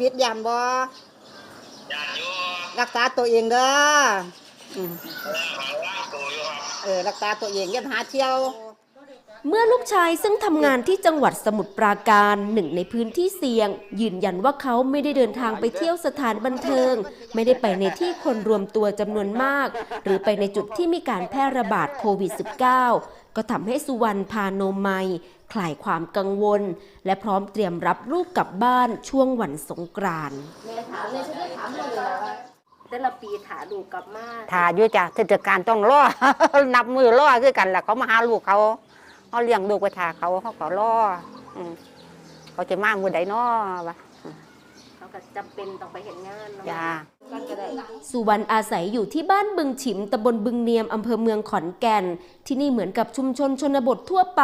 วิดยามบ่ญาติโยมรักษาตัวเองเด้ออืมเออหาล่างตัวอยู่ครับเออรักษาตัวเองอย่าหาเที่ยว เมื่อลูกชายซึ่งทำงานที่จังหวัดสมุทรปราการหนึ่งในพื้นที่เสี่ยง ยืนยันว่าเขาไม่ได้เดินทางไปเที่ยวสถานบันเทิง ไม่ได้ไปในที่คนรวมตัวจำนวนมาก หรือไปในจุดที่มีการแพร่ระบาดโควิด -19 ก็ทำให้สุวรรณพาโนมัยคลายความกังวล และพร้อมเตรียมรับลูกกลับบ้านช่วงวันสงกรานต์แม่ถามเลยฉันได้ถามเลยว่าแต่ละปีถาดูกลับมาถ่าอยู่จ้ะเทศกาลต้องรอนับมือรอคือกันแหละเขามาหาลูกเขาเขาเลี้ยงลูกไปถ่าเขาเขาก็รออืมเขาจะมามือใดน้อวะเขาก็จำเป็นต้องไปเห็นงานเนาะจ้า สุวรรณอาศัยอยู่ที่บ้านบึงฉิมตำบลบึงเนียมอำเภอเมืองขอนแก่น ที่นี่เหมือนกับชุมชนชนบททั่วไป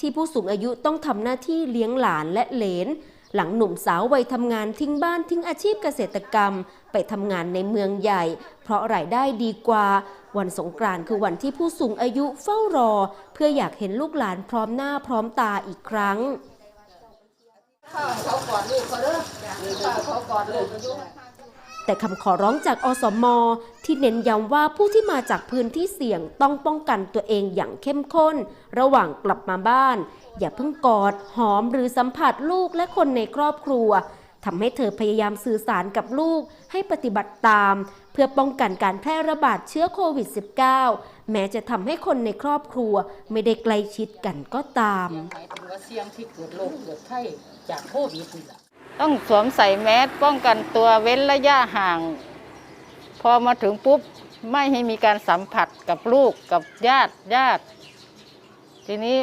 ที่ผู้สูงอายุต้องทำหน้าที่เลี้ยงหลานและเหลน หลังหนุ่มสาววัยทำงานทิ้งบ้านทิ้งอาชีพเกษตรกรรม ไปทำงานในเมืองใหญ่ เพราะรายได้ดีกว่า วันสงกรานต์คือวันที่ผู้สูงอายุเฝ้ารอ เพื่ออยากเห็นลูกหลานพร้อมหน้าพร้อมตาอีกครั้งเขากรดเลยเขากรดเลย แต่คำขอร้องจากอสมที่เน้นย้ำว่าผู้ที่มาจากพื้นที่เสี่ยงต้องป้องกันตัวเองอย่างเข้มข้น ระหว่างกลับมาบ้าน อย่าเพิ่งกอด หอมหรือสัมผัสลูกและคนในครอบครัวทำให้เธอพยายามสื่อสารกับลูกให้ปฏิบัติตาม เพื่อป้องกันการแพร่ระบาดเชื้อโควิด -19 แม้จะทำให้คนในครอบครัวไม่ได้ใกล้ชิดกันก็ตามหมายถึงว่าเสี่ยงที่เกิดโรคเกิดไข้จากโควิดนี่แหละ ต้องสวมใส่แมสป้องกันตัวเว้นระยะห่าง พอมาถึงปุ๊บไม่ให้มีการสัมผัสกับลูกกับญาติญาติ ทีนี้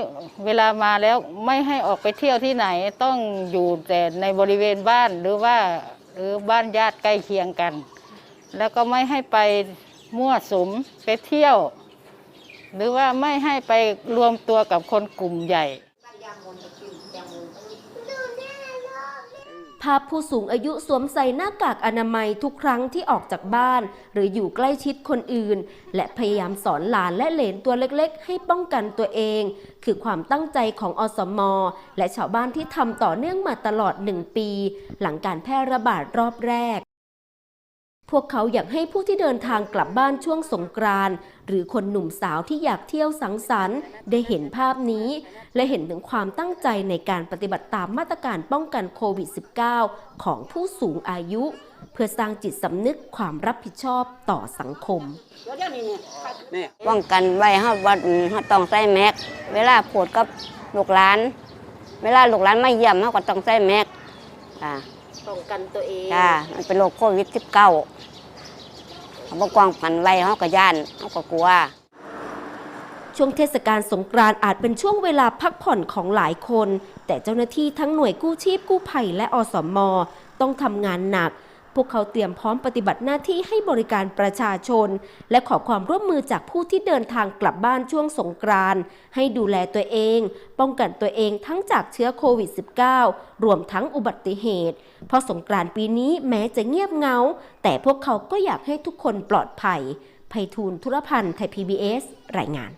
เวลามาแล้วไม่ให้ออกไปเที่ยวที่ไหนต้องอยู่แต่ในบริเวณบ้านหรือว่าหรือบ้านญาติใกล้เคียงกัน แล้วก็ไม่ให้ไปมั่วสุมไปเที่ยว หรือว่าไม่ให้ไปรวมตัวกับคนกลุ่มใหญ่ ภาพผู้สูงอายุสวมใส่หน้ากากอนามัยทุกครั้งที่ออกจากบ้าน หรืออยู่ใกล้ชิดคนอื่น และพยายามสอนหลานและเหลนตัวเล็กๆ ให้ป้องกันตัวเอง คือความตั้งใจของอสมและชาวบ้านที่ทำต่อเนื่องมาตลอดหนึ่งปี หลังการแพร่ระบาดรอบแรก พวกเขาอยากให้ผู้ที่เดินทางกลับบ้านช่วงสงกรานต์หรือคนหนุ่มสาวที่อยากเที่ยวสังสรรค์ ได้เห็นภาพนี้ และเห็นถึงความตั้งใจในการปฏิบัติตามมาตรการป้องกันโควิด -19 ของผู้สูงอายุ เพื่อสร้างจิตสำนึกความรับผิดชอบต่อสังคม ป้องกันไว้เฮาวัดเฮาต้องใส่แมสเวลาพูดกับลูกหลาน เวลาลูกหลานไมาเยี่ยมเฮาก็ต้องใส่แมสจ้า ป้องกันตัวเองจ้ามันเป็นโรคโควิด19เฮาบ่ป้องกันไว้เฮาก็ย่านเฮาก็กลัว ช่วงเทศกาลสงกรานต์อาจเป็นช่วงเวลาพักผ่อนของหลายคน แต่เจ้าหน้าที่ทั้งหน่วยกู้ชีพกู้ภัยและอสม ต้องทำงานหนัก พวกเขาเตรียมพร้อมปฏิบัติหน้าที่ให้บริการประชาชน และขอความร่วมมือจากผู้ที่เดินทางกลับบ้านช่วงสงกรานต์ให้ดูแลตัวเอง ป้องกันตัวเองทั้งจากเชื้อโควิด -19 รวมทั้งอุบัติเหตุ เพราะสงกรานต์ปีนี้แม้จะเงียบเงา แต่พวกเขาก็อยากให้ทุกคนปลอดภัยภัยทูลธุรพันธ์ไทย PBS รายงาน